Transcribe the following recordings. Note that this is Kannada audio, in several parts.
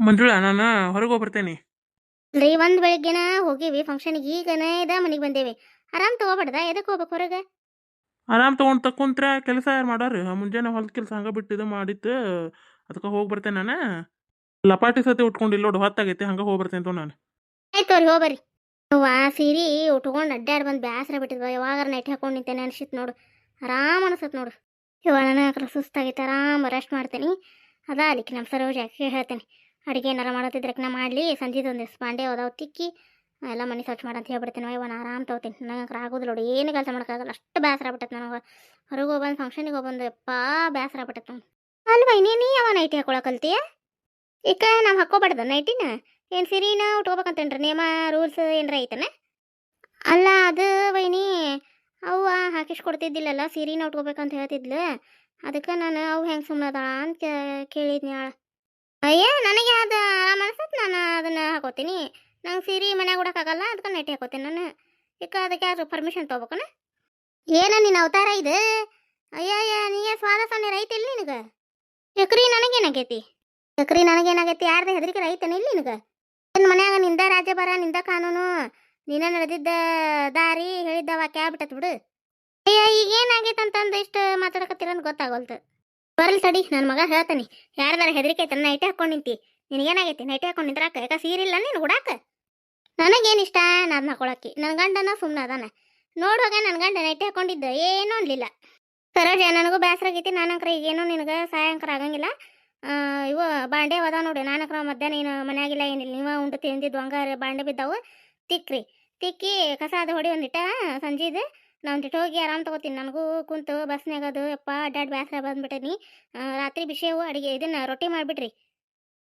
ಮಂಜುಳಾ ನಾನು ಹೊರಗೆ ಹೋಗ್ಬರ್ತೇನೆ ರೀ ಒಂದ್ ಬೆಳಿಗ್ಗೆನ ಹೋಗಿವಿ ಫಂಕ್ಷನ್ಗೆ ಈಗನ ಇದ ಮನೆಗೆ ಬಂದೇವಿ. ಆರಾಮ್ ತಗೋಬಾರ್ದ ಎದಕ್ಕೆ ಹೋಗ್ಬೇಕು ಹೊರಗೆ? ಆರಾಮ್ ತೊಗೊಂಡು ತಕೊಂತ್ರ ಕೆಲಸ ಯಾರು ಮಾಡೋರು? ಮುಂಜಾನೆ ಹೊಲದ ಕೆಲಸ ಹಂಗೆ ಬಿಟ್ಟಿದ್ದು ಮಾಡಿತ್ತು ಅದಕ್ಕೆ ಹೋಗಿ ಬರ್ತೇನೆ ನಾನು? ಲಪಾಟಿ ಸತಿ ಉಟ್ಕೊಂಡಿಲ್ಲ ನೋಡು ಹೊತ್ತಾಗೈತಿ ಹಂಗೆ ಹೋಗಿ ಬರ್ತೇನೆ ತೋ ನಾನು. ಆಯ್ತು ಅವ್ರಿ ಹೋಗ್ಬರ್ರಿ ಆ ಸೀರಿ ಉಟ್ಕೊಂಡು ಅಡ್ಡಾಡ್ ಬಂದು ಬೇಸರ ಬಿಟ್ಟಿದ್ವ ಯಾವಾಗಾರ ನೈಟ್ ಹಾಕೊಂಡು ನಿಂತೇನೆ ಅನ್ಸಿತ್ ನೋಡು. ಆರಾಮ್ ಅನ್ಸತ್ ನೋಡು. ಇವ ನನಗೆ ಸುಸ್ತಾಗೈತೆ ಆರಾಮ್ ರೆಸ್ಟ್ ಮಾಡ್ತೀನಿ. ಅದ ಅದಕ್ಕೆ ನಮ್ಮ ಸರೋಜ ಹೇಳ್ತೇನೆ. ಅಡುಗೆ ಏನಾರ ಮಾಡತ್ತಿದ್ರೆ ನಾ ಮಾಡಲಿ, ಸಂಜೆದು ಒಂದು ಬಾಂಡೆ ಹೋದಾವ್ ತಿಕ್ಕಿ ಎಲ್ಲ ಮನೆ ಸ್ವಚ್ಛ ಮಾಡಂತ ಹೇಳ್ಬಿಡ್ತೀನಿ ನೋಯ್ ನಾನು ಆರಾಮ್ ತಗೋತೀನಿ. ನನಗೆ ಆಗೋದಿಲ್ಲ ನೋಡಿ, ಏನು ಕೆಲಸ ಮಾಡೋಕ್ಕಾಗಲ್ಲ ಅಷ್ಟು ಬೇಸರ ಬಿಟ್ಟೈತೆ ನನಗೆ. ಹೊರಗೆ ಹೋಗ್ಬಂದು ಫಂಕ್ಷನಿಗೆ ಹೋಗ್ಬಂದು ಯಪ್ಪಾ ಬೇಸರ ಬಿಟ್ಟೈತೆ ನಂಗೆ ಅಲ್ವ, ಇನ್ನೇನು ಯಾವ ನೈಟಿ ಹಾಕೊಳ್ಳೋ ಕಲ್ತೀಯ ಈಗ ನಾವು ಹಾಕೋಬಾರ್ದ ನೈಟಿನ ಏನು ಸಿರಿನ ಉಟ್ಕೋಬೇಕಂತೇನ್ರಿ, ನಿಯಮ ರೂಲ್ಸ್ ಏನಾರ ಐತನ? ಅಲ್ಲ, ಅದು ವೈನಿ, ಅವ್ವ ಹಾಕಿಸ್ಕೊಡ್ತಿದ್ದಿಲ್ಲಲ್ಲ ಸೀರೆನ ಉಟ್ಕೋಬೇಕಂತ ಹೇಳ್ತಿದ್ಲು. ಅದಕ್ಕೆ ನಾನು ಅವು ಹೆಂಗೆ ಸುಮ್ಮನದ ಅಂತ ಕೇಳಿದ್ನಿ ಆಳ. ಅಯ್ಯ, ನನಗೆ ಅದು ಆರಾಮ ಅನ್ಸತ್, ನಾನು ಅದನ್ನು ಹಾಕೋತೀನಿ. ನಂಗೆ ಸೀರೆ ಮನ್ಯಾಗ ಉಡಕ್ಕಾಗಲ್ಲ ಅದಕ್ಕೆ ನೆಟ್ಟಿ ಹಾಕೋತೀನಿ ನಾನು. ಈಗ ಅದಕ್ಕೆ ಯಾರು ಪರ್ಮಿಷನ್ ತೊಗೋಬೇಕನ? ಏನ ನಿನ್ನ ಅವತಾರ ಇದು. ಅಯ್ಯ ಅಯ್ಯ ನೀಗೆ ಸ್ವಾದ ಸಣ್ಣ ರೈತಿಲ್ಲ ನಿನಗೆ? ಚಕ್ರಿ ನನಗೇನಾಗೈತಿ? ಚಕ್ರಿ ನನಗೇನಾಗೈತಿ? ಯಾರ್ದು ಹೆದರಿಕೆ ರೈತನ ಇಲ್ಲ ನಿನಗೆ? ನಿನ್ನ ಮನ್ಯಾಗ ನಿಂದ ರಾಜ್ಯಭಾರ ನಿಂದ ಕಾನೂನು ನೀನ ನಡೆದಿದ್ದ ದಾರಿ ಹೇಳಿದ್ದ ಕ್ಯಾಬ್ ಆಗ್ಬಿಟ್ಟತ್ ಬಿಡು. ಅಯ್ಯ ಈಗ ಏನಾಗೈತೆ ಅಂತಂದು ಇಷ್ಟು ಮಾತಾಡಕತ್ತೀರ ಅಂತ ಗೊತ್ತಾಗೋಲ್ತು ಬರ್ಲಿ ತಡಿ ನನ್ನ ಮಗ ಹೇಳ್ತಾನೆ. ಯಾರದಾರ ಹೆದರಿಕೆ ಐತೆ ನೈಟಿ ಹಾಕೊಂಡು ನಿಂತಿ. ನಿನಗೇನಾಗೈತಿ? ನೈಟಿ ಹಾಕೊಂಡು ನಿಂತ್ರಾಕ? ಯಾಕ ಸೀರಿಲ್ಲ ನೀನು ಹುಡಾಕ ನನಗೇನಿಷ್ಟ ನಾನು ಹಾಕೊಳಕ್ಕೆ. ನನ್ನ ಗಂಡನ ಸುಮ್ಮನೆ ಅದಾನ. ನೋಡುವಾಗ ನನ್ನ ಗಂಡ ನೈಟಿ ಹಾಕೊಂಡಿದ್ದ. ಏನೂ ಅನ್ಲಿಲ್ಲ. ಸರೋಜ, ನನಗೂ ಬೇಸರ ಆಗೈತಿ. ನಾನಂಕ್ರ ಈಗೇನು ನಿನಗೆ ಸಾಯಂಕರ ಆಗಂಗಿಲ್ಲ. ಇವು ಬಾಂಡೆ ಅದ ನೋಡಿ. ನಾನಕ್ರ ಮಧ್ಯಾಹ್ನ ಏನು ಮನೆಯಾಗಿಲ್ಲ ಏನಿಲ್ಲ. ನೀವ ಉಂಡು ತಿಂದಿದ್ದು ಹಂಗಾರೆ ಬಾಂಡೆ ಬಿದ್ದಾವು. ತಿಕ್ಕ್ರಿ ತಿಕ್ಕಿ ಕಸ ಅದು ಹೊಡಿ ಒಂದಿಟ್ಟ, ಸಂಜೆದು ನಾ ಜೊತೆ ಹೋಗಿ ಆರಾಮ್ ತಗೋತೀನಿ. ನನಗೂ ಕುಂತು ಬಸ್ನ್ಯಾಗ ಅದು, ಯಪ್ಪ ಅಡ್ಡಾಡ್ ಬೇಸರ ಬಂದ್ಬಿಟ್ಟೇನಿ. ರಾತ್ರಿ ಬಿಸಿಯವು ಅಡಿಗೆ ಇದನ್ನ ರೊಟ್ಟಿ ಮಾಡಿಬಿಟ್ರಿ.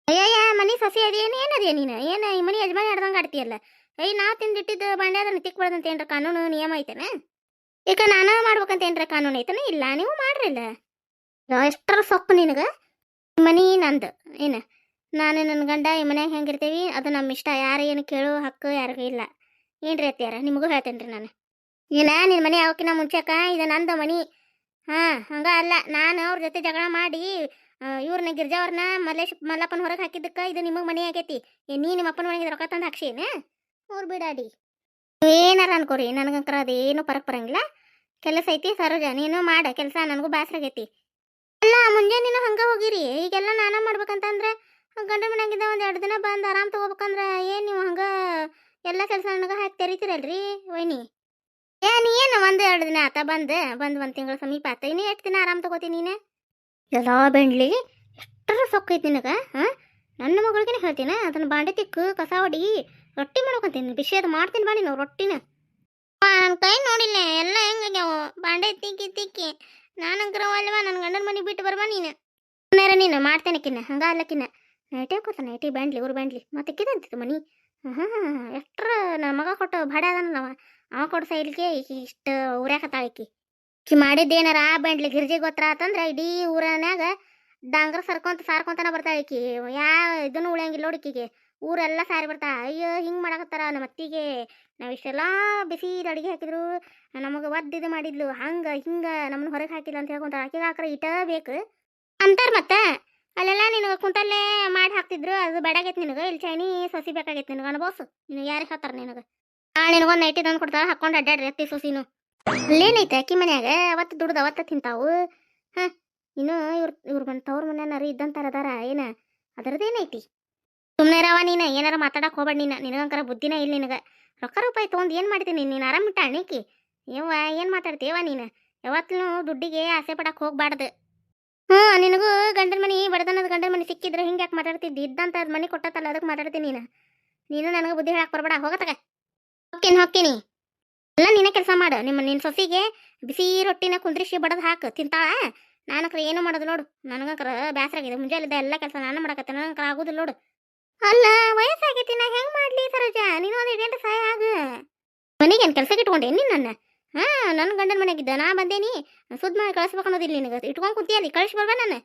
ಅಯ್ಯಯ್ಯ, ಮನೆ ಸಸಿ ಅದೇನು ಏನದೇ ನೀನು? ಏನು, ಈ ಮನೆ ಯಜಮಾನಿ ಆಡ್ದಂಗೆ ಆಡ್ತೀಯಲ್ಲ? ಅಯ್ಯ ನಾ ತಿಂದಿಟ್ಟಿದ್ದು ಬಂಡೆ ಅದನ್ನ ತಿಕ್ಬಾರ್ದಂತ ಏನ್ರ ಕಾನೂನು, ನಿಯಮ ಐತನ? ಈಗ ನಾನು ಮಾಡ್ಬೇಕಂತ ಏನ್ರ ಕಾನೂನು ಐತನ? ಇಲ್ಲ, ನೀವು ಮಾಡ್ರಿಲ್ಲ. ಎಷ್ಟರ ಸೊಪ್ಪು ನಿನಗೆ? ಮನಿ ನಂದು, ಏನು? ನಾನು ನನ್ನ ಗಂಡ, ಈ ಮನ್ಯಾಗ ಹೆಂಗಿರ್ತೀವಿ? ಅದು ನಮ್ಮ ಇಷ್ಟ. ಯಾರು ಏನು ಕೇಳೋ ಹಕ್ಕು ಯಾರಿಗೂ ಇಲ್ಲ. ಏನ್ರಿ ಅತ್ತಿಯಾರ? ನಿಮಗೂ ಹೇಳ್ತೇನೆ ರೀ ನಾನು. ಏನ ನಿನ್ನ ಮನೆ ಅವಕಿನ ಮುಂಚೆಕ? ಇದು ನಂದು ಮನಿ. ಹಾಂ, ಹಂಗ ಅಲ್ಲ, ನಾನು ಅವ್ರ ಜೊತೆ ಜಗಳ ಮಾಡಿ ಇವ್ರನ್ನ ಗಿರ್ಜಾವ್ರನ್ನ ಮಲ್ಲೇಶ್, ಮಲ್ಲಪ್ಪನ ಹೊರಗೆ ಹಾಕಿದ್ದಕ್ಕೆ ಇದು ನಿಮಗೆ ಮನೆ ಆಗೈತಿ. ಏ, ನೀ ನಿಮ್ಮ ಅಪ್ಪನ ಮನೆಗೆ ರೊಕ್ಕ ತಂದು ಹಾಕ್ಸೇನ ಅವ್ರು ಬಿಡಾಡಿ. ಏನಾರ ಅನ್ಕೋರಿ, ನನಗಂಕರ ಅದೇನು ಪರಕ್ ಬರಂಗಿಲ್ಲ. ಕೆಲಸ ಐತಿ, ಸರೋಜ, ನೀನು ಮಾಡ, ಕೆಲಸ ನನಗೂ ಆಗೈತಿ. ಅಲ್ಲ, ಮುಂಜಾನೆ ನೀನು ಹಂಗ ಹೋಗಿರಿ, ಈಗೆಲ್ಲ ನಾನು ಮಾಡ್ಬೇಕಂತಂದ್ರೆ ಗಂಡ ಮನ್ಯಾಗಿದ್ದ ಒಂದು ಎರಡು ದಿನ ಬಂದು ಆರಾಮ್ ತಗೋಬೇಕಂದ್ರೆ ಏನು ನೀವು ಹಂಗ ಎಲ್ಲ ಕೆಲಸ ನನಗೆ ಹಾಕಿ ತೆರಿತೀರಲ್ರಿ, ವೈನಿ? ಏನ್ ಏನು ಒಂದು ಎರಡು ದಿನ ಆತ ಬಂದು ಬಂದು ಒಂದು ತಿಂಗಳ ಸಮೀಪ ಆತ. ಇನ್ನು ಎಷ್ಟು ದಿನ ಆರಾಮ್ ತಗೋತೀನಿ ನೀನು? ಎಲ್ಲ ಬೆಂಡ್ಲಿ ಎಷ್ಟರ ಸೊಕ್ಕೈತಿ ನಿನಗ ಹಾಂ? ನನ್ನ ಮಗಳಿಗೆ ಹೇಳ್ತೀನಿ ಅದನ್ನ ಬಾಂಡೆ ತಿಕ್ಕು ಕಸ ಹೊಡಿ ರೊಟ್ಟಿ ಮಾಡ್ಕೊಂತೀನಿ ಬಿಸಿಯದು ಮಾಡ್ತೀನಿ ಬಾ ನೀನು ರೊಟ್ಟಿನ. ನನ್ನ ಕೈ ನೋಡಿಲ್ಲ ಎಲ್ಲ ಹೆಂಗಾಗ್ಯಾವ? ಬಾಂಡೆ ತಿಕ್ಕಿ ತಿಕ್ಕಿ. ನಾನು ಅಲ್ವಾ ನನ್ನ ಗಂಡನ ಮನೆ ಬಿಟ್ಟು ಬರ್ಬಾ ನೀನು? ನೇರ ನೀನು ಮಾಡ್ತೇನೆ ಕಿನ್ನ ಹಂಗ ಅಲ್ಲಕಿನ್ನ ನೈಟೇ ಕೂತ ನೈಟಿ ಬ್ಯಾಂಡ್ಲಿ ಊರು ಬ್ಯಾಂಡ್ಲಿ. ಮತ್ತೆ ಕಿದಂತಿತ್ತು ಮನಿ? ಹಾಂ ಹಾಂ ಎಷ್ಟರ ನನ್ನ ಮಗ ಕೊಟ್ಟು ಭಾಡ ಅದಾನ ಅವ ಕೊಡ್ಸ ಇಲ್ಲಿಗೆ ಇಷ್ಟು ಊರ್ಯಾಕತ್ತಾಳ ಈಕಿ. ಈಕಿ ಮಾಡಿದ್ದೇನಾರ ಆ ಬಂಡ್ಲಿ ಗಿರ್ಜಿ ಗೊತ್ತರ ಆತಂದ್ರೆ ಇಡೀ ಊರನ್ಯಾಗ ಡಾಂಗ್ರ ಸರ್ಕೊಂತ ಸಾರ್ಕೊಂತನ ಬರ್ತಾಳೆ ಈಕಿ. ಯಾ ಇದನ್ನು ಉಳಿಯಂಗಿಲ್ಲ ನೋಡಿ ಈಕಿಗೆ. ಊರೆಲ್ಲ ಸಾರಿ ಬರ್ತಾ ಅಯ್ಯೋ ಹಿಂಗೆ ಮಾಡಕತ್ತಾರ ನಮ್ಮ ಅತ್ತಿಗೆ. ನಾವು ಇಷ್ಟೆಲ್ಲ ಬಿಸಿ ಅಡುಗೆ ಹಾಕಿದ್ರು. ನಮಗೆ ಒದ್ದು ಮಾಡಿದ್ಲು. ಹಂಗ ಹಿಂಗ ನಮ್ಮನ್ನ ಹೊರಗೆ ಹಾಕಿಲ್ಲ ಅಂತ ಹೇಳ್ಕೊಂತಾರೆ ಆಕಿಗೆ ಹಾಕ್ರೆ ಇಟ ಬೇಕು. ಅಂತಾರೆ ಮತ್ತ. ಅಲ್ಲೆಲ್ಲ ನಿನಗೆ ಕುಂತಲ್ಲೇ ಮಾಡಿ ಹಾಕ್ತಿದ್ರು. ಅದು ಬೇಡಾಗೈತೆ ನಿನಗೆ. ಇಲ್ಲಿ ಚೈನಿ ಸಸಿ ಬೇಕಾಗೈತೆ ನಿನಗೆ. ಅನ್ಬೋಸು ನೀನು ಯಾರಿಗೆ ಹಾಕ್ತಾರೆ ನಿನಗೆ? ಆ, ನಿನಗೊಂದು ನೈಟಿ ತಂದು ಕೊಡ್ತಾರ, ಹಾಕೊಂಡು ಅಡ್ಡಾಡ್ರಿ ಅತ್ತಿ ಸೊಸಿನು. ಅಲ್ಲೇನೈತೆ ಅಕ್ಕಿ ಮನ್ಯಾಗ? ಅವತ್ತು ದುಡ್ದು ಅವತ್ತ ತಿಂತಾವು. ಹಾಂ, ಇನ್ನು ಇವ್ರ ಇವ್ರ ಮನೆ, ತವ್ರ ಇದ್ದಂತಾರ ಅದಾರ ಏನ? ಅದರದೇನೈತಿ ಸುಮ್ಮನೆ ರವ ನೀನ, ಏನಾರ ಮಾತಾಡಕ್ ಹೋಗ್ಬೇಡ ನೀನು. ನಿನಗಂಕರ ಬುದ್ಧಿನ ಇಲ್ಲ ನಿನಗ. ರೊಕ್ಕ ರೂಪಾಯಿ ತೊಗೊಂಡು ಏನು ಮಾಡ್ತೀನಿ? ನೀನು ಆರಾಮಿಟ್ಟ ಅಣ್ಣಿಕಿ? ಯವ್ವ, ಏನು ಮಾತಾಡ್ತೀಯವ ನೀನು? ಯಾವತ್ತೂ ದುಡ್ಡಿಗೆ ಆಸೆ ಪಡಕ್ಕೆ ಹೋಗ್ಬಾರ್ದು. ಹ್ಞೂ ನಿನಗೂ ಗಂಡನ ಮನೆ ಬಡದನದ ಗಂಡನ ಮನೆ ಸಿಕ್ಕಿದ್ರೆ ಹಿಂಗೆ ಯಾಕೆ ಮಾತಾಡ್ತಿದ್ದಿ? ಇದ್ದಂತ ಮನೆ ಕೊಟ್ಟತ್ತಲ್ಲ ಅದಕ್ಕೆ ಮಾತಾಡ್ತೀನಿ ನೀನು. ನೀನು ನನಗೆ ಬುದ್ಧಿ ಹೇಳಕ್ಕೆ ಬರಬೇಡ, ಹೋಗತ್ತಗ. ಹೋಗ್ತೀನಿ ಹೊಕ್ಕೇನಿ ಎಲ್ಲ ನೀನೇ ಕೆಲಸ ಮಾಡು. ನಿಮ್ಮ, ನಿನ್ನ ಸೊಸಿಗೆ ಬಿಸಿ ರೊಟ್ಟಿನ ಕುಂದ್ರಿಸಿ ಬಡದು ಹಾಕು, ತಿಂತಾಳ? ನಾನಕ್ರ ಏನು ಮಾಡೋದು ನೋಡು. ನನಗಂಕರ ಬೇಸರ ಆಗಿದೆ. ಮುಂಜಾನೆದ ಎಲ್ಲ ಕೆಲಸ ನಾನು ಮಾಡಕತ್ತೆ ನನಗಂಕರ ಆಗೋದಿಲ್ಲ ನೋಡು. ಅಲ್ಲ, ವಯಸ್ಸಾಗೈತಿ. ನಾ ಹೆಂಗ್ ಮಾಡಲಿ ಸರೋಜ? ನೀನು ಒಂದು ಗಂಟೆ ಸಹಾಯ ಆಗ. ಮನೆಗೇನು ಕೆಲಸಕ್ಕೆ ಇಟ್ಕೊಂಡೆ? ನೀನು ನನ್ನ? ಹಾ ನನ್ನ ಗಂಡನ ಮನೆಗಿದ್ದ. ನಾ ಬಂದೇನಿ. ಸುದ್ ಮಾಡಿ ಕಳಿಸ್ಬೇಕು ಅನ್ನೋದಿಲ್ಲ ನಿನಗೆ. ಇಟ್ಕೊಂಡು ಕುಂತಿಯಲ್ಲಿ ಕಳಿಸಿ ಬರ್ಬ ನಾನು.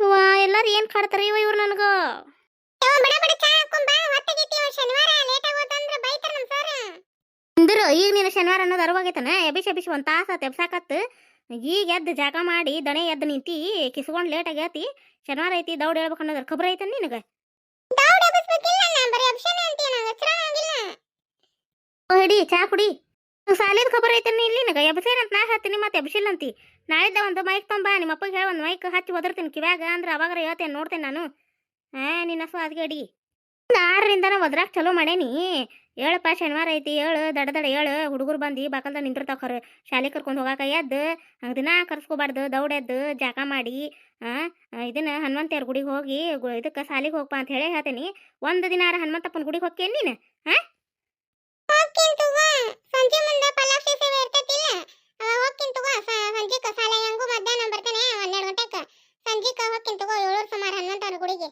ಇವ ಎಲ್ಲರೂ ಏನು ಕಾಡ್ತಾರೆ? ಇವ ಇವ್ರು ನನಗೆ. ಈಗ ನೀನು ಶನಿವಾರ ಅನ್ನೋದು ಅರವಾಗೈತನ? ಎಬಿಸ್ ಎಬಿಸಿ ಒಂದು ತಾಸ ತೆಬ್ಸಾಕತ್ತು ಈಗ ಎದ್ದು ಜಾಗ ಮಾಡಿ ದಣೆ ಎದ್ದು ನಿಂತಿ ಕಿಸ್ಕೊಂಡು ಲೇಟ್ ಆಗೈತಿ ಶನಿವಾರ ಐತಿ ದೌಡ್ ಹೇಳ್ಬೇಕು ಅನ್ನೋದ್ರ ಖಬರ್ ಐತನ ನಿನಗೆ? ಹಿಡಿ ಚಾ ಕುಡಿ. ಸಾಲಿದ ಖಬರ್ ಐತನ ಇಲ್ಲಿ ನಿನಗೆ? ಎಬ್ಸೇನ ಅಂತ ನಾ ಹತ್ತೀನಿ ಮತ್ತೆ ಎಬ್ಸಿಲ್ಲ ಅಂತಿ. ನಾಳಿದ್ದ ಒಂದು ಮೈಕ್ ತೊಂಬಾ ನಿಮ್ಮ ಅಪ್ಪಗೆ ಹೇಳಿ ಒಂದು ಮೈಕ್ ಹಚ್ಚಿ ಒದರ್ತೀನಿ ಕಿವ್ಯಾಗ ಅಂದ್ರೆ ಅವಾಗರ ಹೇಳ್ತೇನೆ ನೋಡ್ತೇನೆ ನಾನು. ಆ ನಿನ್ನ ಹಸು ಅದ್ಗೆ ಅಡಿ ಆರರಿಂದನ ಒದ್ರಾಕ್ ಚಲೋ ಮಾಡೇನಿ. ಹೇಳಪ್ಪ ಶನಿವಾರ ಐತಿ, ಏಳು, ದಡ ದಡ ಏಳು, ಹುಡುಗರು ಬಂದು ಬಕಲ್ದ ನಿಂದಿರ್ತಾವ ಖರೆ. ಶಾಲೆ ಕರ್ಕೊಂಡು ಹೋಗಾಕ ಎದ್ದು, ಹಂಗೆ ದಿನ ಕರ್ಸ್ಕೋಬಾರ್ದು ದೌಡೆದ್ದು ಜಾಕ ಮಾಡಿ ಇದನ್ನು ಹನುಮಂತೇರ್ ಗುಡಿಗೆ ಹೋಗಿ ಇದಕ್ಕೆ ಶಾಲೆಗೆ ಹೋಗಪ್ಪ ಅಂತ ಹೇಳಿ ಹೇಳ್ತೇನೆ. ಒಂದು ದಿನ ಹನುಮಂತಪ್ಪನ ಗುಡಿಗೆ ಹೋಗ್ಕೇನು ನೀನು ಹಾಂ ಸಂಜೆ ಮುಂದೆ ಸಾಲ ಹೆಂಗು ಮಧ್ಯಾಹ್ನ ಬರ್ತಾನೆ ಹನ್ನೆರಡು ಗಂಟೆಗೆ ಸಂಜೆಕ ಹೋಗ್ತೀನಿ ತಗೋ ಏಳೂರು ಸುಮಾರು ಹನುಮಂತವ್ರ ಗುಡಿಗೆ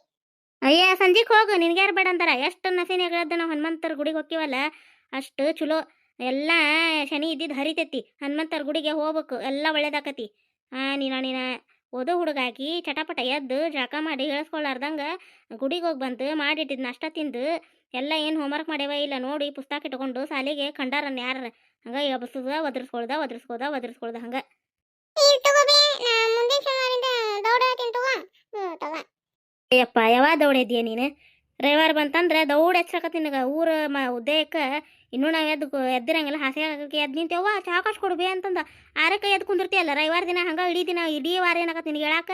ಅಯ್ಯ ಸಂಜೆಗೆ ಹೋಗು, ನಿನ್ಗೆ ಯಾರು ಬೇಡ ಅಂತಾರ? ಎಷ್ಟು ನಸಿನಾಗದ ನಾವು ಹನುಮಂತರ ಗುಡಿಗೆ ಹೋಗ್ತೀವಲ್ಲ ಅಷ್ಟು ಚಲೋ. ಎಲ್ಲ ಶನಿ ಇದ್ದಿದ್ದು ಹರಿತೈತಿ. ಹನುಮಂತರ ಗುಡಿಗೆ ಹೋಗ್ಬೇಕು. ಎಲ್ಲ ಒಳ್ಳೇದಾಕತಿ. ಹಾಂ ನೀನು ನೀನು ಓದೋ ಹುಡುಗಾಕಿ ಚಟಪಟ ಎದ್ದು ಜಾಕ ಮಾಡಿ ಹೇಳಿಸ್ಕೊಳ್ಳಾರ್ದಂಗೆ ಗುಡಿಗೆ ಹೋಗಿ ಬಂದು ಮಾಡಿಟ್ಟಿದ್ದು ನಾಷ್ಟ ತಿಂದು ಎಲ್ಲ ಏನು ಹೋಮ್ವರ್ಕ್ ಮಾಡ್ಯವ ಇಲ್ಲ ನೋಡಿ ಪುಸ್ತಕ ಇಟ್ಕೊಂಡು ಸಾಲಿಗೆ ಕಂಡಾರನ್ನ ಯಾರ? ಹಂಗ ಎಬ್ಸದ ಒದರ್ಸ್ಕೊಳ್ದ ಒದರ್ಸ್ಕೊಳ್ದ ಒದರ್ಸ್ಕೊಳ್ದ ಹಂಗ. ಯಪ್ಪ ಯಾವಾಗ ದೌಡಿದ್ಯಾ ನೀನು? ರವಿವಾರ ಬಂತಂದ್ರೆ ದೌಡ್ ಹೆಚ್ಚಾಕತ್ತಿ ನಿನಗೆ. ಊರ ಮ, ಉದಯಕ್ಕೆ ಇನ್ನೂ ನಾವು ಎದ್ದು ಎದ್ದಿರಂಗಿಲ್ಲ. ಹಾಸಿಗೆ ಎದ್ದು ನಿಂತೇವ ಕೊಡು ಕೊಡ್ಬೇ ಅಂತಂದ. ಆರಕ್ಕೆ ಎದ್ದು ಕುಂದಿರ್ತೀಯಲ್ಲ, ರವಿವಾರ ದಿನ ಹಂಗೆ ಇಡೀ ದಿನ, ಇಡೀ ವಾರ ಏನಾಗತ್ತೆ ನಿನಗೆ ಹೇಳಕ್ಕ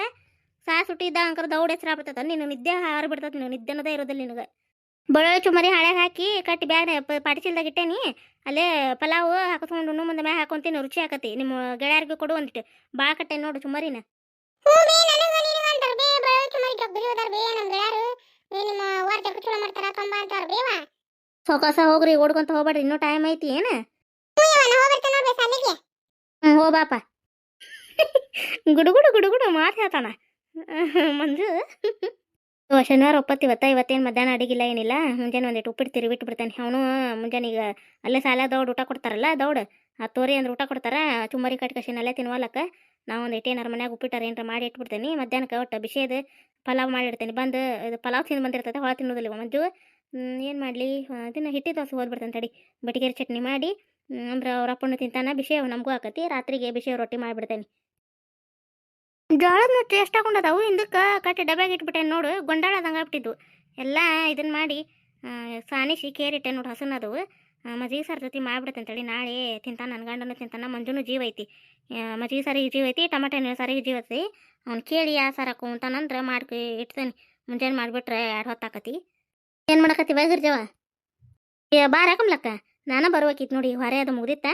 ಸಾ ಸುಟ್ಟಿದ್ದ ಅಂಕರ್ ದೌಡ್ ಹೆಚ್ಚರ ಆಗ್ಬಿಡ್ತೈತೆ. ನೀನು ನಿದ್ದೆ ಹಾರು ಬಿಡ್ತೈತೆ ನೀನು ನಿದ್ದೆನದೇ ಇರೋದಿಲ್ಲ ನಿನಗೆ. ಬಳ್ಳುಳ್ಳಿ ಚುಮರಿ ಹಾಳೆಗೆ ಹಾಕಿ ಕಟ್ಟಿ ಬ್ಯಾಗ್ ಪಾಟಿ ಚೀಲ್ದಾಗ ಇಟ್ಟೇನಿ. ಅಲ್ಲೇ ಪಲಾವ್ ಹಾಕಿಸ್ಕೊಂಡು ಮುಂದೆ ಮ್ಯಾಗ ಹಾಕೊಂತೀನಿ, ರುಚಿ ಹಾಕತಿ ನಿಮ್ಮ ಗೆಳೆಯರಿಗೆ ಕೊಡು ಒಂದಿಟ್ಟು ಬಾಳ ಕಟ್ಟೆ ನೋಡು ಚುಮರಿನ ಸೊಕಾಸ ಹೋಗ್ರಿ ಓಡ್ಕೊಂತ ಹೋಗ್ಬೇಡ್ರಿ ಇನ್ನೂ ಟೈಮ್ ಐತಿ ಏನ? ಹ್ಞೂ ಹೋ ಬಾಪ. ಗುಡುಗುಡು ಗುಡುಗುಡು ಮಾತು ಹೇಳ್ತಾನ. ಮಂಜು. ಶನಿವಾರ ಒಪ್ಪತ್ತು ಇವತ್ತ ಇವತ್ತೇನು ಮಧ್ಯಾಹ್ನ ಅಡಿಗಿಲ್ಲ ಏನಿಲ್ಲ. ಮುಂಜಾನೆ ಒಂದಿಟ್ಟು ಉಪ್ಪಿಟ್ಟು ತಿರುಗಿ ಬಿಟ್ಟು ಬಿಡ್ತಾನೆ. ಅವನು ಮುಂಜಾನೆ ಈಗ ಅಲ್ಲೇ ಸಾಲ ದೌಡ್ ಊಟ ಕೊಡ್ತಾರಲ್ಲ ದೌಡ್. ಆ ತೋರಿ ಅಂದ್ರೆ ಊಟ ಕೊಡ್ತಾರ. ಚುಮ್ಮರಿ ಕಟ್ಕಶಿನ ಅಲ್ಲೇ ತಿನ್ವಲಕ್ಕ ನಾ ಒಂದು ಏನಾರ ಮನ್ಯಾಗ ಉಪ್ಪಿಟ್ಟಾರ ಏನಾರ ಮಾಡಿ ಇಟ್ಬಿಡ್ತೇನೆ, ಮಧ್ಯಾಹ್ನಕ್ಕೆ ಒಟ್ಟು ಬಿಸಿದು ಪಲಾವ್ ಮಾಡಿಡ್ತೇನೆ ಬಂದು ಇದು ಪಲಾವ್ ತಿಂದು ಬಂದಿರ್ತದೆ ಹೊಳ ತಿನ್ನೋದಿಲ್ಲ ಮಂಜು. ಏನು ಮಾಡಲಿ? ಅದನ್ನು ಹಿಟ್ಟಿ ದೋಸೆ ಹೋದ್ಬಿಡ್ತಾನೆ ತಡಿ. ಬಟಿಗೆರೆ ಚಟ್ನಿ ಮಾಡಿ ಅಂದ್ರೆ ಅವ್ರ ಅಪ್ಪಣ್ಣು ತಿಂತಾನ ಬಿಸಿ ನಮಗೂ ಆಕತಿ. ರಾತ್ರಿಗೆ ಬಿಸಿ ರೊಟ್ಟಿ ಮಾಡಿಬಿಡ್ತೇನೆ ಜೋಳದ ನುಚ್ಚು ಎಷ್ಟು ಹಾಕೊಂಡದವು ಹಿಂದಕ್ಕೆ ಕಟ್ಟಿ ಡಬ್ಯಾಗ ಇಟ್ಬಿಟ್ಟೆ ನೋಡು ಗೊಂಡಾಳದಂಗೆ ಆಗ್ಬಿಟ್ಟಿದ್ವು. ಎಲ್ಲ ಇದನ್ನ ಮಾಡಿ ಸಾನಿಸಿ ಕೇರಿಟ್ಟೆ ನೋಡು ಹಸನದವು ಮಜ್ಜಿಗೆ ಸರ್ ಜೊತೆ ಮಾಡಿಬಿಡ್ತೇನೆ ತಡಿ, ನಾಳೆ ತಿಂತಾನ ನನ್ನ ತಿಂತಾನ, ಮಂಜುನು ಜೀವ ಐತಿ. ಮಜ್ಜಿಗೆ ಸಾರಿಗೆ ಜೀವ ಐತಿ ಟಮಾಟೆ ಹಣ್ಣಿನ ಸಾರಿಗೆ ಜೀವ ಐತಿ ಅವ್ನು ಕೇಳಿ ಆ ಸಾರು ಹಾಕೊಂತಾನಂದ್ರೆ ಮಾಡ್ಕೊ ಇಡ್ತೇನೆ ಮುಂಜಾನೆ ಮಾಡಿಬಿಟ್ರೆ ಎರಡು ಹೊತ್ತಾಕತಿ ಏನು ಮಾಡಕತ್ತಿ ಬೈಗಿರ್ಜವ ಬಾರ ಕಮ್ಲಕ್ಕ ನಾನು ಬರ್ಬೇಕಿತ್ತು ನೋಡಿ, ಹೊರೆ ಅದು ಮುಗ್ದಿತ್ತ.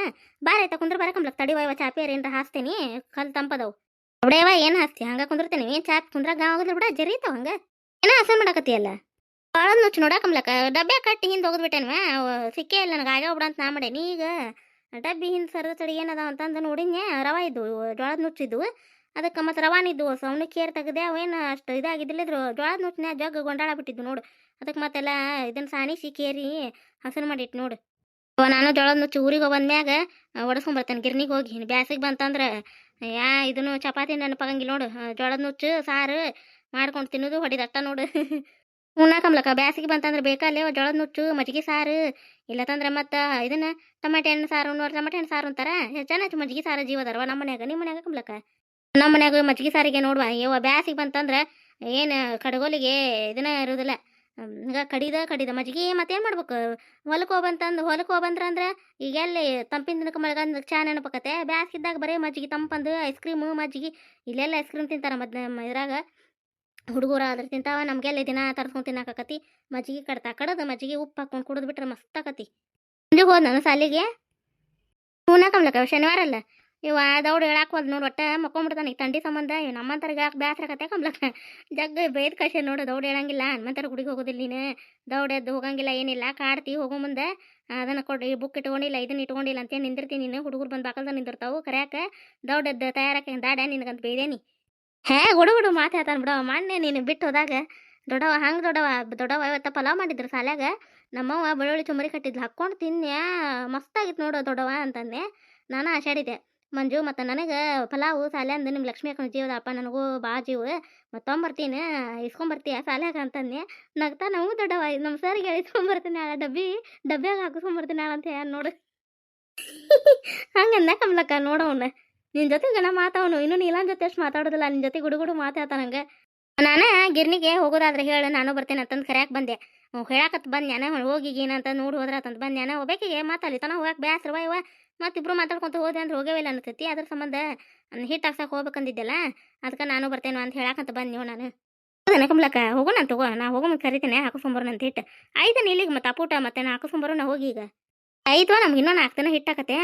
ಬಾರ ಆಯ್ತಾ ಕುಂದ್ರ ಬಾರ ಕಮ್ಲಕ್ಕ ತಡಿ ವಯವ ಚಾಪಿ ಏನ್ರ ಹಾಸ್ತೀನಿ ಕಲ್ ತಂಪದವು. ಅವಡೇವ ಏನು ಹಾಸ್ತಿ? ಹಂಗ ಕುಂದಿರ್ತೇನೆ. ಏನು ಚಾಪ್ ಕುಂದ್ರ ಗಾವ ಹೋಗಿದ್ರೆ ಬಿಡ ಜರೀತಾವ ಹಂಗ. ಏನ ಹಸನ್ ಮಾಡಕತ್ತಿಯಲ್ಲ ಭಾಳ ನುಚ್ಚು ನೋಡಕಮ್ಲಕ್ಕ ಡಬ್ಬೆ ಕಟ್ಟಿ ಹಿಂದೆ ಹೋಗಿದ್ಬಿಟ್ಟೇನ್ವ ಸಿಕ್ಕೇ ಇಲ್ಲ, ನನಗೆ ಆಗ್ಯಾವ ಬಿಡ ಅಂತ ನಾ ಮಾಡೇನಿ. ಈಗ ಡಬ್ಬಿ ಹಿಂದೆ ಸರದ ತಡಿ ಏನದ ಅಂತಂದು ನೋಡಿನ್ಯ? ರವ ಇದ್ವು, ಜೋಳದ ನುಚ್ಚಿದ್ವು ಅದಕ್ಕೆ ಮತ್ತೆ ರವಾನಿದ್ದು ಸೌನ ಕೇರ್ ತೆಗೆದೆ ಅವೇನು ಅಷ್ಟು ಇದಾಗಿದ್ದಿಲ್ಲ ಇದ್ರು. ಜೋಳದ ನುಚ್ಚಿನ ಜಗ್ ಗೊಂಡಾಳ ಬಿಟ್ಟಿದ್ದು ನೋಡು. ಅದಕ್ಕೆ ಮತ್ತೆಲ್ಲ ಇದನ್ನು ಸಾಣಿಸಿ ಕೇರಿ ಹಸನ್ ಮಾಡಿಟ್ ನೋಡು. ನಾನು ಜೋಳದ ನುಚ್ಚು ಊರಿಗೆ ಬಂದ್ಮ್ಯಾಗ ಒಡಸ್ಕೊಂಬರ್ತೇನೆ, ಗಿರ್ನಿಗೆ ಹೋಗಿ. ಬ್ಯಾಸಿಗೆ ಬಂತಂದ್ರೆ, ಯಾ ಇದನ್ನು ಚಪಾತಿ ನೆನಪಾಗಂಗಿಲ್ಲ ನೋಡು. ಜೋಳದ ನುಚ್ಚು, ಸಾರು ಮಾಡ್ಕೊಂಡು ತಿನ್ನೋದು ಹೊಡಿದಟ್ಟ ನೋಡು. ಉಣ್ಣಾಕಂಬ್ಲಕ್ಕ ಬ್ಯಾಸಿಗೆ ಬಂತಂದ್ರೆ ಬೇಕಲ್ಲೇ ಜೋಳದ ನುಚ್ಚು, ಮಜ್ಜಿಗೆ ಸಾರು ಇಲ್ಲತಂದ್ರೆ ಮತ್ತೆ ಇದನ್ನ ಟಮಾಟೆ ಹಣ್ಣು ಸಾರು ಉಣ್ಣೋರು ಟಮಾಟೆ ಹಣ್ಣು ಸಾರು ಅಂತಾರ. ಹೆಚ್ಚಾನ ಮಜ್ಜಿಗೆ ಸಾರು ಜೀವದಾರವ ನಮ್ಮ ಮನ್ಯಾಗ, ನಿಮ್ಮ ಮನ್ಯಾಗ ಕುಂಬ್ಲಕ್ಕ ನಮ್ಮ ಮನ್ಯಾಗ ಮಜ್ಜಿಗೆ ಸಾರಿಗೆ ನೋಡುವ, ಯವ್ವ ಬ್ಯಾಸಿಗೆ ಬಂತಂದ್ರೆ ಏನು ಕಡಗೋಲಿಗೆ ಇದನ್ನ ಇರೋದಿಲ್ಲ. ಈಗ ಕಡಿದ ಕಡಿದ ಮಜ್ಜಿಗೆ ಮತ್ತೇನು ಮಾಡ್ಬೇಕು? ಹೊಲಕ್ಕೆ ಹೋಗ್ಬಂತಂದು ಹೊಲಕ್ಕೆ ಹೋಗ್ಬಂದ್ರ ಅಂದ್ರೆ ಈಗ ಎಲ್ಲಿ ತಂಪಿನ ದಿನಕ್ಕೆ ಮಳೆಗಾಲ ಚಾ ನೆನಪಕತ್ತೆ. ಬ್ಯಾಸ್ಗಿದ್ದಾಗ ಬರೀ ಮಜ್ಜಿಗೆ ತಂಪಂದು, ಐಸ್ ಕ್ರೀಮು ಮಜ್ಜಿಗೆ, ಇಲ್ಲೆಲ್ಲ ಐಸ್ ಕ್ರೀಮ್ ತಿಂತಾರ ಮದ್ ಇದ್ರಾಗ. ಹುಡುಗರು ತಿಂತಾವ, ನಮಗೆಲ್ಲ ದಿನ ತರ್ಸ್ಕೊಂಡು ತಿನ್ನಾಕತಿ ಮಜ್ಜಿಗೆ ಕಡ್ತಾ ಕಡದ ಮಜ್ಜಿಗೆ ಉಪ್ಪು ಹಾಕೊಂಡು ಕುಡಿದು ಬಿಟ್ರೆ ಮಸ್ತ್ ಆಕತಿ ಮುಂದೆ ಹೋದ್ ನಾನು ಸಾಲಿಗೆ. ಹೂನಾಕಮ್ಲಕ್ಕ ಶನಿವಾರ ಅಲ್ಲ. ಇವ ದೌಡ್ ಹೇಳಾಕ್ ಹೋದ್ ನೋಡ್ ಒಟ್ಟ ಮಕ್ಕೊಂಬಿಡ್ತಾನೆ. ಈ ತಂಡಿ ಸಂಬಂಧ, ಇವ್ ನಮ್ಮಂತರ್ಗೆ ಯಾಕೆ ಬೇಸರ ಕತೆ ಕಮ್ಲಕ್ಕ. ಜಗ್ ಬೇದ್ ಕಷೆ ನೋಡು, ದೌಡ್ ಹೇಳಂಗಿಲ್ಲ. ಹನುಮಂತರ ಗುಡಿಗೆ ಹೋಗೋದಿಲ್ಲ ನೀನು. ದೌಡ್ ಎದ್ದು ಹೋಗಂಗಿಲ್ಲ, ಏನಿಲ್ಲ. ಕಾಡ್ತಿ ಹೋಗೋ ಮುಂದೆ. ಅದನ್ನ ಕೊಡಿ ಬುಕ್ ಇಟ್ಕೊಂಡಿಲ್ಲ, ಇದನ್ನ ಇಟ್ಕೊಂಡಿಲ್ಲ ಅಂತೇಳಿ ನಿಂದಿರ್ತೀನಿ ನೀನು. ಹುಡುಗರು ಬಂದು ಬಾಕಲ್ದ ನಿಂದಿರ್ತಾವು. ಕರ್ಯಾಕ ದೌಡ್ ಎದ್ದು ತಯಾರಕ್ಕೆ ದಾಡ ನಿನಗಂತ ಬೇದೇನಿ ಹೇ, ಗುಡು ಗುಡು ಮಾತಾಡ್ತಾನೆ ಬಿಡವ ಮೊನ್ನೆ ನೀನು ಬಿಟ್ಟು ಹೋದಾಗ ದೊಡ್ಡವ ಹಂಗೆ ದೊಡ್ಡವ ದೊಡ್ಡವ ಇವತ್ತು ಪಲಾವ್ ಮಾಡಿದ್ರು ಸಾಲ್ಯಾಗ. ನಮ್ಮವ್ವ ಬೆಳ್ಳುಳ್ಳಿ ಚುಮರಿ ಕಟ್ಟಿದ್ಲು. ಹಾಕ್ಕೊಂಡು ತಿನ್ಯಾ, ಮಸ್ತಾಗಿತ್ತು ನೋಡು ದೊಡ್ಡವ ಅಂತಂದೆ. ನಾನು ಆಶಾಡಿದೆ ಮಂಜು, ಮತ್ತು ನನಗೆ ಪಲಾವು ಅಂದ ನಿಮ್ಮ ಲಕ್ಷ್ಮೀ ಅಕ್ಕನ ಜೀವದಪ್ಪ ನನಗೂ ಬಾ ಜೀವ. ಮತ್ತೊಂಬರ್ತೀನಿ ಇಸ್ಕೊಂಬರ್ತೀಯ ಸಾಲ್ಯಾಗ ಅಂತಂದೆ. ನಗ್ತಾ ನಾವು ದೊಡ್ಡವ ನಮ್ಮ ಸರ್ಗೆ ಇಸ್ಕೊಂಬರ್ತೀನಿ ಆ ಡಬ್ಬಿ ಡಬ್ಬ್ಯಾಗ ಹಾಕಿಸ್ಕೊಂಬರ್ತೀನಿ ಅಂತ ಹೇಳಿ ನೋಡು. ಹಂಗಂದ ಕಮ್ಲಕ್ಕ ನೋಡವನ್ನ ನಿನ್ನ ಜೊತೆ ಗಣ ಮಾತಾವನು, ಇನ್ನು ನೀಲನ್ ಜೊತೆ ಅಷ್ಟು ಮಾತಾಡೋದಿಲ್ಲ ನಿನ್ನ ಜೊತೆ ಗುಡುಗುಡು ಮಾತಾಡ್ತಾನಂಗೆ ನಾನು ಗಿರ್ನಿಗೆ ಹೋಗೋದಾದ್ರೆ ಹೇಳು, ನಾನು ಬರ್ತೇನೆ ಅಂತಂದು ಕರೆಯಕ್ಕೆ ಬಂದೆ. ಹೇಳಕತ್ ಬಂದ್ಯಾನ ಹೋಗಿ ಏನಂತ ನೋಡಿ ಹೋದ್ರ ಅಂತಂದು ಬಂದ್ ನಾನು ಹೋಗ್ಬೇಕಿಗೆ ಮಾತಾಡಿ ತನ ಹೋಗಕ್ಕೆ ಬ್ಯಾಸ್ರವ ಇವ ಮತ್ತಿಬ್ರು ಮಾತಾಡ್ಕೊಂತ ಹೋದೆ ಅಂದ್ರೆ ಹೋಗೇವಿಲ್ಲ ಅನ್ಸತಿ ಅದ್ರ ಸಂಬಂಧ ಹಿಟ್ ಹಾಕ್ಸಕ್ಕೆ ಹೋಗ್ಬೇಕಂದಿದ್ದೆಲ್ಲ ಅದಕ್ಕೆ ನಾನು ಬರ್ತೇನೆ ಅಂತ ಹೇಳಕ್ಕಂತ ಬಂದ್ ನೀವು ನಾನು. ಹೌದಾ ಕಮಲಕ್ಕ ಹೋಗೋಣ ತಗೋ, ನಾ ಹೋಗೋ ಕರಿತೀನಿ ಕರಿತೇನೆ ಹಾಕಿಸ್ಕೊಂಬರೋಣ ಅಂತ ಹಿಟ್ಟು ಆಯ್ತಾನೆ ಇಲ್ಲಿಗೆ ಮತ್ತೆ ಅಪೂಟ ಮತ್ತೆ ನಾ ಹಾಕಿಸ್ಕೊಂಬರೋಣ ಹೋಗಿ ಈಗ. ಆಯ್ತು, ನಮ್ಗೆ ಇನ್ನೂ ನಾಲ್ಕು ದಿನ ಹಿಟ್ಟಾಕತ್ತೆ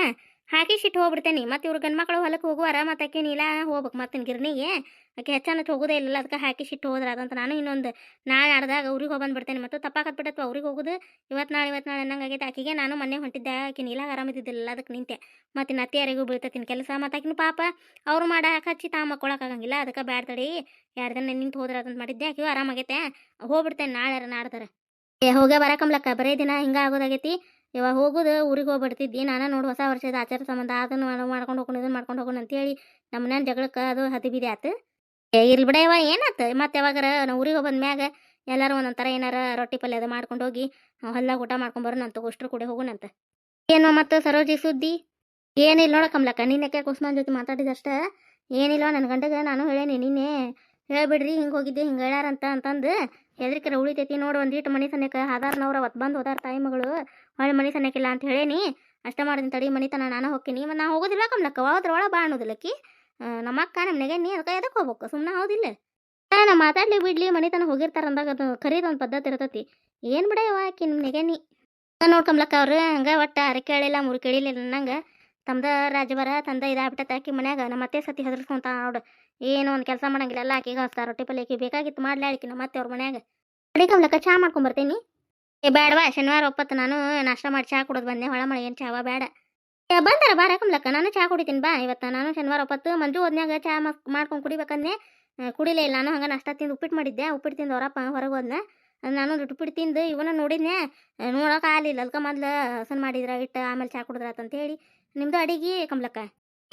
ಹಾಕಿ ಶಿಟ್ಟು ಹೋಗ್ಬಿಡ್ತೇನೆ. ಮತ್ತೆ ಇವ್ರ ಗಂಡು ಮಕ್ಕಳು ಹೊಲಕ್ಕೆ ಹೋಗುವಾರ ಮತ್ತು ಆಕೆ, ನೀಲ ಹೋಗ್ಬೇಕು ಮತ್ತಿನ ಗಿರ್ನಿಗೆ ಆಕೆ ಹೆಚ್ಚಾನತ್ ಹೋಗೋದೇ ಇಲ್ಲ ಅದಕ್ಕೆ ಹಾಕಿ ಶಿಟ್ಟು ಹೋದ್ರೆ ಅದಂತ ನಾನು ಇನ್ನೊಂದು ನಾಳೆ ಆಡ್ದಾಗ ಅವ್ರಿಗೆ ಹೋಗಿ ಬಂದ್ಬಿಡ್ತೇನೆ. ಮತ್ತು ತಪ್ಪಾಕತ್ ಬಿಟ್ಟತ್ವ ಅವ್ರಿಗೆ ಹೋಗುದು ಇವತ್ತು ನಾಳೆ ಇವತ್ತು ನಾಳೆ ಅನ್ನಂಗಾಗೈತೆ ಆಕೆಗೆ ನಾನು ಮೊನ್ನೆ ಹೊಂಟಿದ್ದೆ, ಆಕೆ ನೀಲಾಗ ಆರಾಮಿದ್ದಿದ್ದಿಲ್ಲ ಅದಕ್ಕೆ ನಿಂತೆ. ಮತ್ತು ನತ್ತಿ ಯಾರಿಗೂ ಬೀಳ್ತೈತಿನ ಕೆಲಸ. ಮತ್ತು ಆಕಿನ ಪಾಪ ಅವ್ರು ಮಾಡಕ್ಕೆ ಹಚ್ಚಿ ತಾ ಮಕ್ಕೊಳಕ್ಕಾಗಂಗಿಲ್ಲ ಅದಕ್ಕೆ ಬ್ಯಾಡ ತಡಿ. ಯಾರ್ದನ್ನ ದಿನ ನಿಂತು ಹೋದ್ರೆ ಅದಂತ ಮಾಡಿದ್ದೆ ಆಕೆಯೂ ಆರಾಮಾಗೈತೆ ಹೋಗ್ಬಿಡ್ತೇನೆ ನಾಳೆ ನಾಡ್ದಾರ. ಹೋಗೇ ಬರಕಂಬ್ಲಕ್ಕ ಬರೇ ದಿನ ಹಿಂಗೆ ಆಗೋದಾಗೈತಿ. ಇವಾಗ ಹೋಗುದು, ಊರಿಗೆ ಹೋಗ್ಬಿಡ್ತಿದ್ದಿ, ನಾನು ನೋಡಿ ಹೊಸ ವರ್ಷದ ಆಚಾರ ಸಂಬಂಧ, ಅದನ್ನು ಮಾಡ್- ಮಾಡ್ಕೊಂಡು ಹೋಗೋಣ ಇದನ್ನು ಮಾಡ್ಕೊಂಡು ಹೋಗೋಣ ಅಂತೇಳಿ ನಮ್ಮ ಮನ್ಯಾನ ಜಗಳಕ್ಕೆ ಅದು ಹದಿ ಬಿದಿ ಆತು. ಏ ಇರ್ಲಿ ಬಿಡ ಇವಾಗ ಏನಾತು? ಮತ್ತೆ ಯಾವಾಗಾರ ನಾವು ಊರಿಗೆ ಹೋಗಿ ಮ್ಯಾಗ ಎಲ್ಲರೂ ಒಂದೊಂಥರ ಏನಾರ ರೊಟ್ಟಿ ಪಲ್ಯ ಅದು ಮಾಡ್ಕೊಂಡು ಹೋಗಿ ಹೊಲ್ದಾಗ ಊಟ ಮಾಡ್ಕೊಂಡು ಬರೋಣ ಅಂತ ಅಷ್ಟ್ರು ಕೂಡ ಹೋಗೋಣಂತ ಏನು ಮತ್ತು ಸರೋಜಿ ಸುದ್ದಿ? ಏನಿಲ್ಲ ನೋಡ ಕಮ್ಲಕ್ಕ, ನಿನ್ನೆ ಕುಸ್ಮಾನ್ ಜೊತೆ ಮಾತಾಡಿದಷ್ಟ? ಏನಿಲ್ಲ ನನ್ನ ಗಂಡಗೆ, ನಾನು ಹೇಳೇನಿ, ನಿನ್ನೆ ಹೇಳ್ಬಿಡ್ರಿ, ಹಿಂಗೆ ಹೋಗಿದ್ದೆ, ಹಿಂಗೆ ಹೇಳ್ಯಾರಂತ ಅಂತಂದು ಹೆದರಿಕರ ಉಳಿತೈತಿ ನೋಡು ಒಂದಿಟ್ಟು ಮನೆ ಸನ್ಯಕ್ಕೆ, ಆಧಾರ್ನವ್ರ ಅವತ್ತು ಬಂದು ಹೋದಾರ ತಾಯಿ ಮಗಳು. ಹೊಳ್ಳಿ ಮನೆ ಸನ್ಯಕ್ಕಿಲ್ಲ ಅಂತ ಹೇಳೇನಿ, ಅಷ್ಟ ಮಾಡಿದ ತಡಿ ಮನಿತನ, ನಾನು ಹೋಗ್ತೀನಿ ಮತ್ತು ನಾ ಹೋಗೋದಿಲ್ಲ ಕಮ್ಲಕ್ಕ? ಹೋದ್ರೊಳಗೆ ಬಾ ಅನ್ನೋದಿಲ್ಲಕ್ಕಿ ನಮ್ಮ ಅಕ್ಕ ನಮ್ಮ ನೆಗೆನಿ ಅದಕ್ಕೆ ಎದಕ್ಕೆ ಹೋಗ್ಬೇಕು? ಸುಮ್ಮನೆ ಹೌದಿಲ್ಲ. ನಾ ಮಾತಾಡ್ಲಿ ಬಿಡ್ಲಿ, ಮನಿತನ ಹೋಗಿರ್ತಾರ ಅಂದಾಗ ಅದು ಖರೀದ ಒಂದು ಪದ್ಧತಿ ಇರ್ತೈತಿ. ಏನು ಬಿಡ ಯವ್ವ ಆಕಿ ನಿಮ್ಮ ನೆಗೆನಿ ನೋಡ್ಕೊಂಬ್ಲಕ್ಕ ಅವ್ರು ಹಂಗೆ ಒಟ್ಟು ಅರೆ ಕೇಳಿಲ್ಲ, ಮುರು ಕೇಳಿಲ್ಲ ನಂಗೆ ತಮ್ದ ರಾಜಬರ ತಂದ ಇದಾಗ್ಬಿಟ್ಟೈತೆ ಆಕಿ ಮನ್ಯಾಗ. ನಮ್ಮ ಮತ್ತೆ ಸತಿ ಹೆದರ್ಸ್ಕೊಂತ ನೋಡು. ಏನು ಒಂದು ಕೆಲಸ ಮಾಡಂಗಿಲ್ಲ, ಎಲ್ಲ ಆಕಿಗೆ ರೊಟ್ಟಿ ಪಲ್ಲೆ ಆಕಿ ಬೇಕಾಗಿತ್ತು, ಮಾಡ್ಲಿ ಆಕಿ ನಮ್ಮ ಮತ್ತೆ ಅವ್ರ ಮನ್ಯಾಗ. ಅಡಿ ಕಮ್ಲಕ್ಕ, ಚಾ ಮಾಡ್ಕೊಂಬರ್ತೀನಿ ಏ ಬೇಡವಾ ಶನಿವಾರ ಒಪ್ಪತ್ತು. ನಾನು ನಾಷ್ಟ ಮಾಡಿ ಚಹಾ ಕುಡಿದು ಬಂದೆ. ಹೊಳ ಮಳೆ, ಏನು ಚಾವ? ಬೇಡ ಏ, ಬಂದಾರ ಬಾರ ನಾನು ಚಹಾ ಕುಡಿತೀನಿ, ಬಾ. ಇವತ್ತು ನಾನು ಶನಿವಾರ ಒಪ್ಪತ್ತು. ಮಂಜು ಹೋದ್ನ್ಯಾಗ ಚಹಾ ಮಾಡ್ಕೊಂಡು ಕುಡಿಬೇಕಂದೆ. ಕುಡಿಲೇ ಇಲ್ಲ. ನಾನು ಹಂಗೆ ನಾಷ್ಟ ತಿಂದು ಉಪ್ಪಿಟ್ಟು ಮಾಡಿದ್ದೆ. ಉಪ್ಪಿಟ್ಟು ತಿಂದು ಹೊರಪ್ಪ ಹೊರಗೆ ಹೋದ್ನ. ನಾನು ಉಪ್ಪಿಟ್ಟು ತಿಂದು ಇವನ ನೋಡಿದ್ನೆ. ನೋಡೋಕೆ ಆಗಲಿಲ್ಲ. ಅದಕ್ಕೆ ಮೊದ್ಲು ಹಸನ್ ಮಾಡಿದ್ರ, ಇಟ್ಟು ಆಮೇಲೆ ಚಹಾ ಕುಡಿದ್ರ ಅಂತ ಹೇಳಿ. ನಿಮ್ದು ಅಡಿಗೆ ಕಮ್ಲಕ್ಕ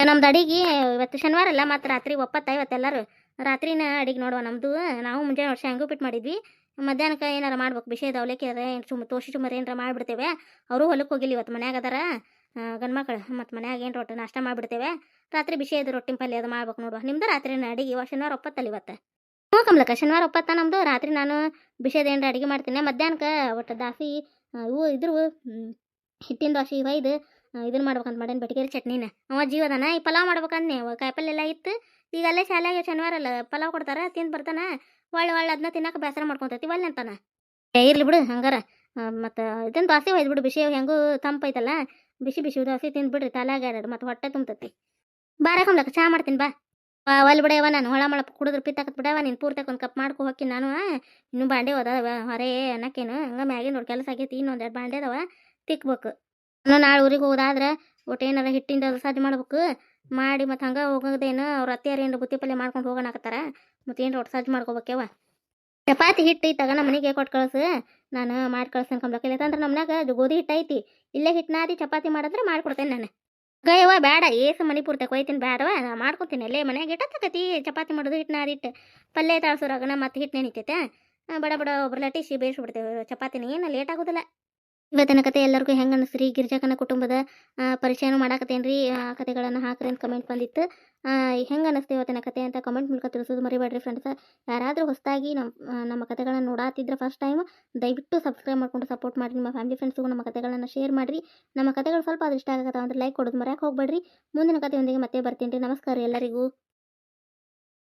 ನಮ್ದು ಅಡಿಗೆ ಇವತ್ತು ಶನಿವಾರ ಅಲ್ಲ, ಮತ್ತು ರಾತ್ರಿ ಒಪ್ಪತ್ತ ಇವತ್ತೆಲ್ಲರೂ. ರಾತ್ರಿನ ಅಡಿಗೆ ನೋಡುವ ನಮ್ಮದು ನಾವು ಮುಂಜಾನೆ ವರ್ಷ ಹೆಂಗೂ ಉಪ್ಪಿಟ್ಟು ಮಾಡಿದ್ವಿ. ಮಧ್ಯಾಹ್ನಕ್ಕೆ ಏನಾರ ಮಾಡ್ಬೇಕು ಅದ ಏನು ಸುಮ್ಮ ತೋಷಿ ಸುಮಾರು ಏನಾರ ಮಾಡಿಬಿಡ್ತೇವೆ. ಅವರು ಹೊಲಕ್ಕೆ ಹೋಗಿಲ್ಲ ಇವತ್ತು ಮನ್ಯಾಗ ಅದಾರ. ಗಂಡು ಮಕ್ಕಳು ಮತ್ತು ಮನ್ಯಾಗ ಏನು ರೊಟ್ಟಿ ನಾಷ್ಟ ಮಾಡಿಬಿಡ್ತೇವೆ. ರಾತ್ರಿ ಬಿಷೇದ ರೊಟ್ಟಿ ಪಲ್ಯ ಅದು ಮಾಡ್ಬೇಕು ನೋಡುವ. ನಿಮ್ದು ರಾತ್ರಿನ ಅಡಿಗೆ? ಇವಾಗ ಶನಿವಾರ ಒಪ್ಪತ್ತಲ್ಲ ಇವತ್ತು? ಹ್ಞೂ ಕಮ್ಲಕ್ಕ, ಶನಿವಾರ ಒಪ್ಪತ್ತ ನಮ್ಮದು ರಾತ್ರಿ ನಾನು ಬಿಷೇದ ಏನಾರ ಅಡಿಗೆ ಮಾಡ್ತೀನಿ. ಮಧ್ಯಾಹ್ನಕ್ಕೆ ಒಟ್ಟು ದಾಸಿ ಇವು ಇದ್ರು ಹಿಟ್ಟಿನ ದೋಸೆ ಒಯ್ದು ಇದನ್ನ ಮಾಡ್ಬೇಕಂತ ಮಾಡೇನು ಬೆಟಗೇರಿ ಚಟ್ನಿನ. ಅವ ಜೀವದಾನ ಈ ಪಲಾವ್ ಮಾಡ್ಬೇಕಂದ್ನೆ. ಕಾಯಿಪಲ್ಲೆ ಎಲ್ಲ ಇತ್ತು. ಈಗ ಅಲ್ಲೇ ಶಾಲೆಗೆ ಶನಿವಾರ ಅಲ್ಲ, ಪಲಾವ್ ಕೊಡ್ತಾರೆ, ತಿಂದು ಬರ್ತಾನ. ಒಳ್ಳೆ ಒಳ್ಳೆ ಅದನ್ನ ತಿನ್ನಕ್ಕೆ ಬೇಸರ ಮಾಡ್ಕೊತೈತಿ, ಒಳ್ಳೆ ಅಂತಾನ. ಇರ್ಲಿ ಬಿಡು ಹಂಗಾರ. ಮತ್ತು ಇದನ್ನು ದೋಸೆ ಒಯ್ದು ಬಿಡು, ಬಿಸಿ ಹೆಂಗೂ ತಂಪೈತಲ್ಲ ಬಿಸಿ ಬಿಸಿ ದೋಸೆ ತಿಂದ್ಬಿಡ್ರಿ ತಲೆಗೆ ಎರಡು ಮತ್ತು ಹೊಟ್ಟೆ ತುಂಬತೈತಿ. ಕಂಬ್ಲಕ್ಕ ಚಾ ಮಾಡ್ತೀನಿ ಬಾ. ಒಲ್ ಬಿಡವ ನಾನು, ಹೊಳ ಮಳ ಕುಡಿದ್ರೆ ಪಿತ್ತಾಕತ್ ಬಿಡವ ನೀನು ಪೂರ್ತಿ ಒಂದು ಕಪ್ ಮಾಡ್ಕೊ ಹೋಗಿ ನಾನು ಇನ್ನು ಬಾಂಡೆ ಓದವ ಹೊರೆ ಅನ್ನಕ್ಕೇನು, ಹಂಗೆ ಮ್ಯಾಗಿನ ನೋಡಿ ಕೆಲಸ ಆಗೈತಿ, ಇನ್ನೊಂದು ಎರಡು ಬಾಂಡೆ ಅದಾವ, ತಿಕ್ಬೇಕು. ನಾನು ನಾಳೆ ಊರಿಗೆ ಹೋಗೋದಾದ್ರೆ ಒಟ್ಟು ಏನಾರ ಹಿಟ್ಟಿಂದ ಸಜ್ಜು ಮಾಡ್ಬೇಕು ಮಾಡಿ ಮತ್ತು ಹಂಗೆ ಹೋಗೋದೇನು ಅವ್ರ ಅತ್ತೆಯರು ಏನು ಬುತ್ತಿ ಪಲ್ಯ ಮಾಡ್ಕೊಂಡು ಹೋಗೋಣಕತ್ತಾರ ಮತ್ತು ಏನು ಒಟ್ಟು ಸಜ್ಜು ಮಾಡ್ಕೋಬೇಕೇವ ಚಪಾತಿ ಹಿಟ್ಟು ತಗ ನಮ್ಮ ಮನೆಗೆ ಕೊಟ್ಟು ಕಳ್ಸು. ನಾನು ಮಾಡಿ ಕಳ್ಸೇನೆ ಕಂಬ್ಲಕ್ಕ ಇಲ್ಲ ಅಂದ್ರೆ ನಮ್ಮನ್ಯಾಗ ಅದು ಗೋಧಿ ಹಿಟ್ಟು ಐತಿ. ಇಲ್ಲೇ ಹಿಟ್ಟು ನಾದಿ ಚಪಾತಿ ಮಾಡಿದ್ರೆ ಮಾಡ್ಕೊಡ್ತೇನೆ ನಾನು. ಗಯವ ಬೇಡ ಏಸು ಮನೆ ಪೂರ್ತಿ ಕೊಯ್ತೀನಿ ಬೇಡವ ನಾ ಮಾಡ್ಕೊತೀನಿ. ಅಲ್ಲೇ ಮನ್ಯಾಗ ಇಟ್ಟತ್ತಕತಿ ಚಪಾತಿ ಮಾಡೋದು ಹಿಟ್ಟು ಪಲ್ಲೆ ಪಲ್ಯ ತಾಳ್ಸೋರಾಗನ ಮತ್ತೆ ಹಿಟ್ಟು ನೆನಿತೈತೆ ಬಡ ಬಡ ಒಬ್ರು ಲಟ್ಟಿಸಿ ಬೇಯಿಸ್ಬಿಡ್ತೇವೆ. ಚಪಾತಿನ ಏನು ಲೇಟ್ ಆಗೋದಿಲ್ಲ. ಇವತ್ತಿನ ಕತೆ ಎಲ್ಲರಿಗೂ ಹೆಂಗೆ ಅನ್ನಿಸ್ರಿ ಗಿರ್ಜಕನ ಕುಟುಂಬದ ಪರಿಚಯ ಪರಿಚಯನೂ ಮಾಡಾಕತ್ತೇನು ರೀ ಆ, ಕತೆಗಳನ್ನು ಹಾಕ್ರಿ ಅಂತ ಕಮೆಂಟ್ ಬಂದಿತ್ತು. ಹೆಂಗೆ ಅನ್ನಿಸ್ತು ಇವತ್ತಿನ ಕತೆ ಅಂತ ಕಮೆಂಟ್ ಮೂಲಕ ತಿಳಿಸೋದು ಮರಿಬೇಡ್ರಿ ಫ್ರೆಂಡ್ಸ್ ಯಾರಾದರೂ ಹೊಸದಾಗಿ ನಮ್ಮ ನಮ್ಮ ಕತೆಗಳನ್ನು ನೋಡಾತಿದ್ರೆ ಫಸ್ಟ್ ಟೈಮ್ ದಯವಿಟ್ಟು ಸಬ್ಸ್ಕ್ರೈಬ್ ಮಾಡ್ಕೊಂಡು ಸಪೋರ್ಟ್ ಮಾಡಿ ನಿಮ್ಮ ಫ್ಯಾಮಿಲಿ ಫ್ರೆಂಡ್ಸ್ಗೂ ನಮ್ಮ ಕತೆಗಳನ್ನು ಶೇರ್ ಮಾಡಿರಿ. ನಮ್ಮ ಕತೆಗಳು ಸ್ವಲ್ಪ ಅದು ಇಷ್ಟ ಆಗತ್ತೆ ಅಂದ್ರೆ ಲೈಕ್ ಕೊಡೋದು ಮರ್ಯಾಕೆ ಹೋಗ್ಬೇಡ್ರಿ. ಮುಂದಿನ ಕತೆಯೊಂದಿಗೆ ಮತ್ತೆ ಬರ್ತೀನಿ ರೀ. ನಮಸ್ಕಾರ ಎಲ್ಲರಿಗೂ.